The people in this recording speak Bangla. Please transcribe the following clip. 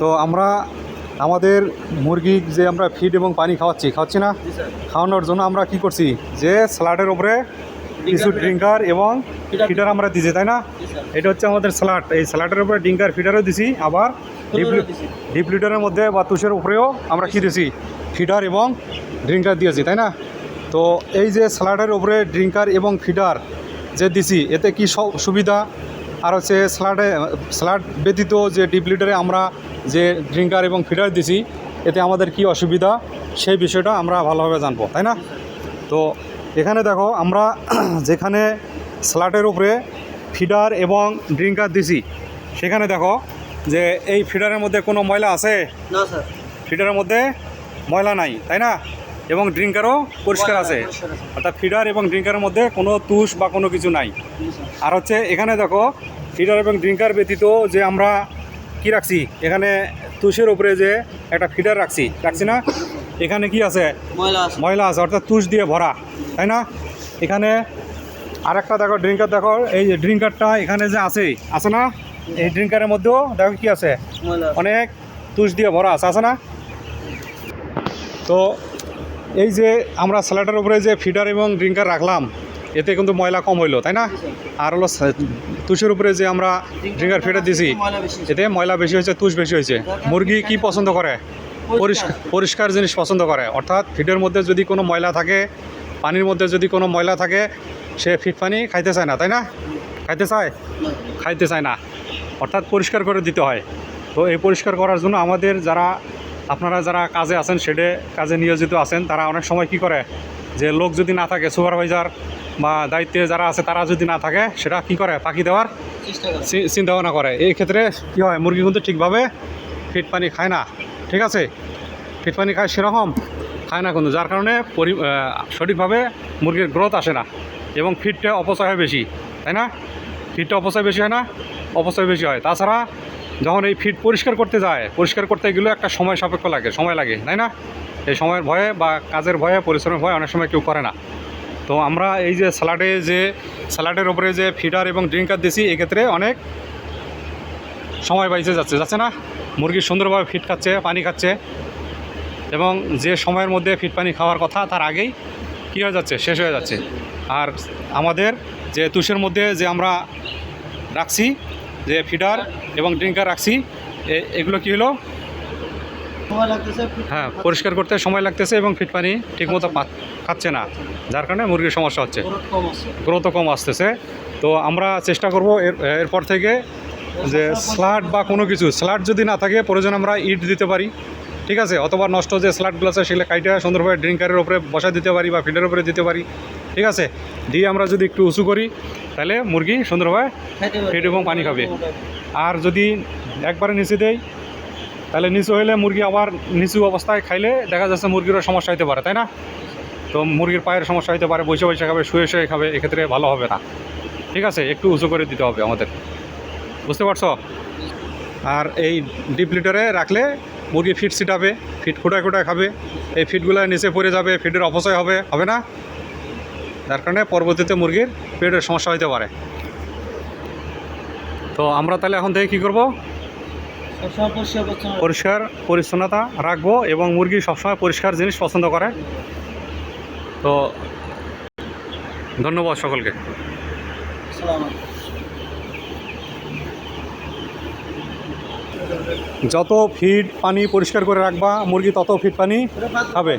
তো আমরা আমাদের মুরগি যে আমরা ফিড এবং পানি খাওয়াচ্ছি খাওয়াচ্ছি না? খাওয়ানোর জন্য আমরা কি করছি? যে স্যালাডের উপরে কিছু ড্রিঙ্কার এবং ফিডার আমরা দিছি তাই না? এটা হচ্ছে আমাদের স্যালাড এই স্যালাডের উপরে ড্রিঙ্কার ফিডারও দিছি আবার ডিপ লিটারের মধ্যে বা তুষের উপরেও আমরা কী দিছি? ফিডার এবং ড্রিঙ্কার দিয়েছি তাই না? তো এই যে স্যালাডের উপরে ড্রিঙ্কার এবং ফিডার যে দিছি এতে কি সব সুবিধা? আর হচ্ছে স্যালাডে স্যালাড ব্যতীত যে ডিপ লিটারে আমরা যে ড্রিঙ্কার এবং ফিডার দিছি এতে আমাদের কি অসুবিধা? সেই বিষয়টা আমরা ভালোভাবে জানব তাই না? তো এখানে দেখো আমরা যেখানে স্যালাডের উপরে ফিডার এবং ড্রিঙ্কার দিছি সেখানে দেখো যে এই ফিডারের মধ্যে কোনো ময়লা আছে? না স্যার ফিডারের মধ্যে ময়লা নাই তাই না? এবং ড্রিঙ্কারও পরিষ্কার আছে। অর্থাৎ ফিডার এবং ড্রিঙ্কারের মধ্যে কোনো তুষ বা কোনো কিছু নাই। আর হচ্ছে এখানে দেখো ফিডার এবং ড্রিঙ্কার ব্যতীত যে আমরা কি রাখছি? এখানে তুষের উপরে যে একটা ফিডার রাখছি। রাখছি না? এখানে কি আছে? ময়লা আছে। অর্থাৎ তুষ দিয়ে ভরা তাই না? এখানে আরেকটা দেখো ড্রিঙ্কার দেখো এই যে ড্রিঙ্কারটা এখানে যে আছে আছে না? এই ড্রিঙ্কারের মধ্যেও দেখো কি আছে? আছে। অনেক তুষ দিয়ে ভরা আছে আছে না? তো এই যে আমরা স্যালাডের উপরে যে ফিডার এবং ড্রিঙ্কার রাখলাম, এতে কিন্তু ময়লা কম হইল, তাই না? আর হলো তুষের উপরে যে আমরা ড্রিঙ্কার ফিডার দিছি। এতে ময়লা বেশি হয়েছে, তুষ বেশি হয়েছে। মুরগি কি পছন্দ করে? পরিষ্কার। পরিষ্কার জিনিস পছন্দ করে, অর্থাৎ ফিডের মধ্যে যদি কোনো ময়লা থাকে, পানির মধ্যে যদি কোনো ময়লা থাকে, সে ফিট পানি খাইতে চায় না, তাই না? খাইতে চায়? খাইতে চায় না। অর্থাৎ পরিষ্কার করে দিতে হয়। তো এই পরিষ্কার করার জন্য আমাদের যারা আপনারা যারা কাজে আছেন শেডে কাজে নিয়োজিত আছেন তারা অনেক সময় কি করে? যে লোক যদি না থাকে সুপারভাইজার বা দায়িত্বে যারা আছে তারা যদি না থাকে সেটা কি করে? ফাঁকি দেওয়ার চিন্তা ভাবনা করে। এই ক্ষেত্রে কী হয় মুরগি কিন্তু ঠিকভাবে ফিট পানি খায় না। ঠিক আছে? ফিট পানি খায় সেরকম খায় না কিন্তু। যার কারণে পরি সঠিকভাবে মুরগির গ্রোথ আসে না। এবং ফিটটা অপচয় হয় বেশি তাই না? ফিটটা অপচয় বেশি হয় না অপচয় বেশি হয়। তাছাড়া যখন এই ফিট পরিষ্কার করতে যায়, পরিষ্কার করতে গেলেও একটা সময় সাপেক্ষ লাগে, সময় লাগে, তাই না? এই সময়ের ভয়ে বা কাজের ভয়ে, পরিশ্রমের ভয়ে অনেক সময় কেউ করে না। তো আমরা এই যে স্যালাডে যে, স্যালাডের ওপরে যে ফিডার এবং ড্রিঙ্কার দিছি, এক্ষেত্রে অনেক সময় বাইচে যাচ্ছে যাচ্ছে না? মুরগি সুন্দরভাবে ফিট খাচ্ছে, পানি খাচ্ছে। এবং যে সময়ের মধ্যে ফিট পানি খাওয়ার কথা, তার আগেই কী হয়ে যাচ্ছে? শেষ হয়ে যাচ্ছে। আর আমাদের যে তুষের মধ্যে যে আমরা রাখছি যে ফিডার এবং ড্রিঙ্কার রাখছি। এ- এগুলো কী হলো? হ্যাঁ পরিষ্কার করতে সময় লাগতেছে এবং ফিট পানি ঠিকমতো খাচ্ছে না। যার কারণে মুরগির সমস্যা হচ্ছে। গ্রোথও কম আসতেছে। তো আমরা চেষ্টা করব এর এরপর থেকে যে স্লাড বা কোনো কিছু স্লাড যদি না থাকে প্রয়োজন আমরা ইট দিতে পারি। ঠিক আছে? অথবা নষ্ট যে স্লাডগুলো আছে সেগুলো কাইটা সুন্দরভাবে ড্রিঙ্কারের উপরে বসা দিতে পারি বা ফিডের উপরে দিতে পারি। ঠিক আছে? দিয়ে আমরা যদি একটু উঁচু করি তাহলে মুরগি সুন্দরভাবে ফিট এবং পানি খাবে। আর যদি একবারে নিচে দেই তাহলে নিচু হইলে মুরগি আবার নিচু অবস্থায় খাইলে দেখা যাচ্ছে মুরগিরও সমস্যা হতে পারে তাই না? তো মুরগির পায়ের সমস্যা হতে পারে বসে বসে খাবে শুয়ে শুয়ে খাবে এক্ষেত্রে ভালো হবে না। ঠিক আছে? একটু উঁচু করে দিতে হবে আমাদের। বুঝতে পারছ? আর এই ডিপ লিটারে রাখলে মুরগি ফিট ছিটাবে ফিট খুঁটায় খুঁটায় খাবে। এই ফিটগুলো নিচে পড়ে যাবে ফিটের অপচয় হবে হবে না? যার কারণে পরবর্তীতে মুরগির পেটের সমস্যা হতে পারে। তো আমরা তাহলে এখন থেকে কী করব? পরিষ্কার পরিচ্ছন্নতা রাখব এবং মুরগি সবসময় পরিষ্কার জিনিস পছন্দ করে। তো ধন্যবাদ সকলকে। যত ফিড পানি পরিষ্কার করে রাখবা মুরগি তত ফিট পানি খাবে।